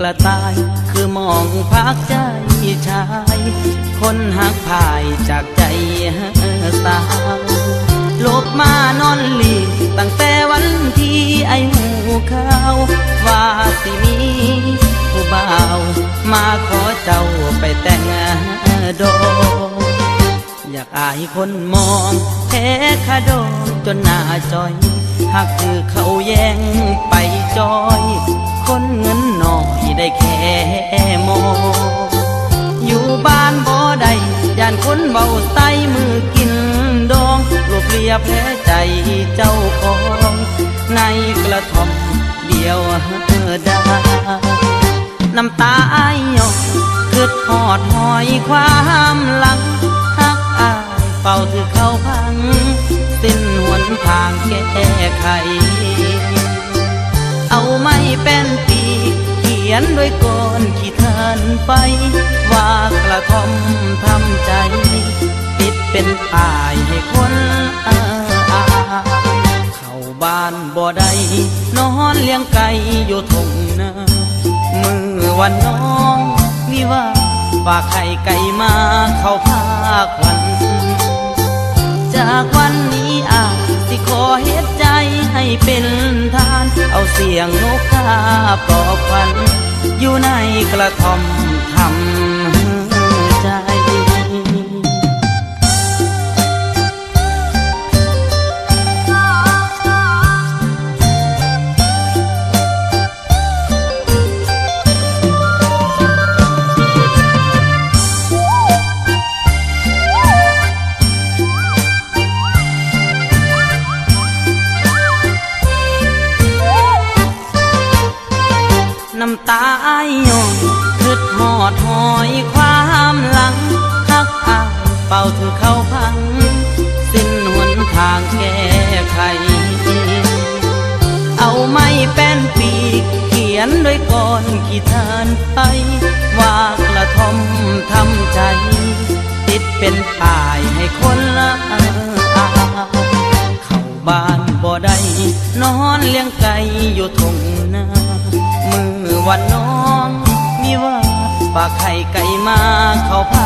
กระต่าย คือมองพักใจชาย คนหักพายจากใจสาวลบมานอนหลีกตั้งแต่วันที่ไอหูข้าวว่าสิมีผู้บ่าว มาขอเจ้าไปแต่งดออยากอายคนมองแพ้คาดองจนหน้าจอยหากคือเขาแย่งไป จอย คนเงินหน่อยได้แค่มอง อยู่บ้านบ่ได้ย่านคนเบาใส่มือกินดองรวบเรียบแผลใจเจ้าของ ในกระท่อมเดียวได้น้ำตาอายหยกคือหอดหอยความหลังหักอายเป่าถือเข้าพัง สิ้นหนทางแก้ไข เอาไม่เป็นปีเขียนด้วยก้อนขีดเทินไป ว่ากระทอมทำใจ ติดเป็นป้ายให้คนอาเข้าบ้านบ่ได้นอนเลี้ยงไก่อยู่ทงนามือวันน้องวิว่าฝากไข่ไก่มาเข้าภาควัน จากวันนี้อาจสิขอเฮ็ดใจให้เป็น เสียงนกกาปลอบควัน อยู่ในกระท่อมทำ น้ำตาอยยองคืดหอดหอยความหลังทักอายเป่าถือเขาพัง สิ้นหนทางแก้ไข เอาไม่เป็นปีก เขียนด้วยก้อนขีดเทินไป ว่ากระทมทำใจ ติดเป็นป้ายให้คนละอาเข้าบ้านบ่ได้นอนเลี้ยงไก่อยู่ทงนา ว่าน้อง มีว่าปากไข่ไก่มาเข้าพา